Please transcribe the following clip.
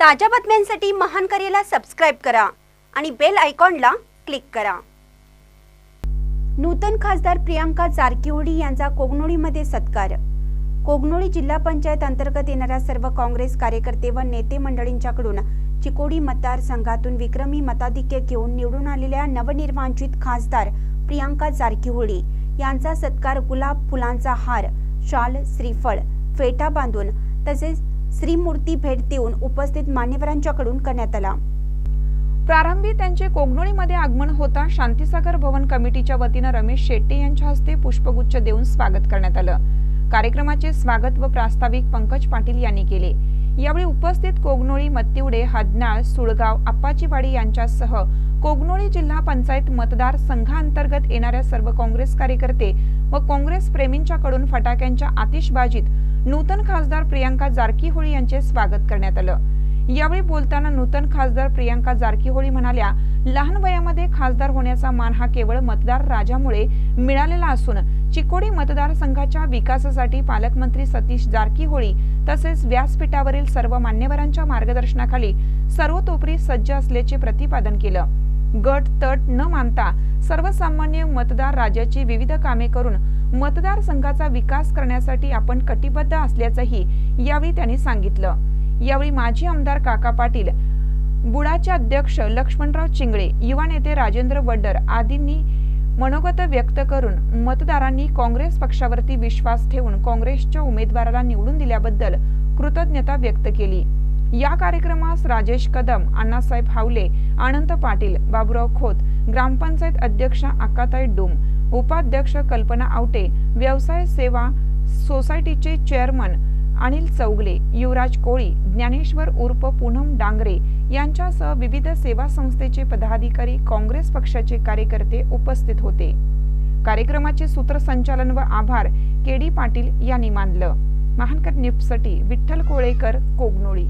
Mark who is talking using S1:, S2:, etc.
S1: ताज्या बातम्यांसाठी महान करेला सबस्क्राईब करा आणि बेल आयकॉनला क्लिक करा. नूतन खासदार प्रियांका जारकिहोडी यांचा कोगनोळीमध्ये सत्कार. कोगनोळी जिल्हा पंचायत अंतर्गत येणाऱ्या सर्व काँग्रेस कार्यकर्ते व नेते मंडळींच्याकडून चिकोडी मतदारसंघातून विक्रमी मताधिक्य घेऊन निवडून आलेल्या नवनिर्वाचित खासदार प्रियांका जारकिहोडी यांचा सत्कार गुलाब फुलांचा हार शाल श्रीफळ फेटा बांधून तसेच श्रीमूर्ती भेट देऊन उपस्थित मान्यवरांच्याकडून करण्यात आला.
S2: प्रारंभी त्यांचे कोगनोळीमध्ये आगमन होता शांतीसागर भवन कमिटीच्या वतीनं रमेश शेट्टी यांच्या हस्ते पुष्पगुच्छ देऊन स्वागत करण्यात आलं. कार्यक्रमाचे स्वागत व प्रास्ताविक पंकज पाटील यांनी केले. यावेळी उपस्थित कोगनोळी मत्तिवडे हदनाळ सुळगाव आप्पाचीवाडी यांच्यासह कोगनोळी जिल्हा पंचायत मतदार संघांतर्गत येणाऱ्या सर्व काँग्रेस कार्यकर्ते व काँग्रेस प्रेमींच्याकडून फटाक्यांच्या आतिषबाजीत नूतन खासदार प्रियांका जारकीहोळी यांचे स्वागत करण्यात आलं. यावेळी बोलताना नूतन खासदार प्रियांका जारकीहोळी म्हणाल्या लहान वयामध्ये खासदार होण्याचा मान हा केवळ मतदार राजामुळे मिळालेला असून चिकोडी मतदारसंघाच्या विकासासाठी पालकमंत्री सतीश जारकीहोळी तसेच व्यासपीठावरील सर्व मान्यवरांच्या मार्गदर्शनाखाली सर्वतोपरी सज्ज असल्याचे प्रतिपादन केलं. गट तट न मानता सर्वसामान्य मतदार राजाची विविध कामे करून मतदारसंघाचा विकास करण्यासाठी आपण कटिबद्ध असल्याचंही यावेळी त्यांनी सांगितलं. यावेळी माजी आमदार काका पाटील बुडाचे अध्यक्ष लक्ष्मणराव चिंगळे युवा नेते राजेंद्र वड्डर आदींनी मनोगत व्यक्त करून मतदारांनी काँग्रेस पक्षावरती विश्वास ठेवून काँग्रेसच्या उमेदवाराला निवडून दिल्याबद्दल कृतज्ञता व्यक्त केली. या कार्यक्रमास राजेश कदम अण्णासाहेब हावले आनंद पाटील बाबुराव खोत ग्रामपंचायत अध्यक्षा अक्काताई डुम उपाध्यक्ष कल्पना आवटे व्यवसाय सेवा सोसायटीचे चेअरमन अनिल चौगले युवराज कोळी ज्ञानेश्वर उर्फ पूनम डांगरे यांच्यासह विविध सेवा संस्थेचे पदाधिकारी काँग्रेस पक्षाचे कार्यकर्ते उपस्थित होते. कार्यक्रमाचे सूत्रसंचालन व आभार के डी पाटील यांनी मानलं. महानकर न्यूजसाठी विठ्ठल कोळेकर कोगनोळी.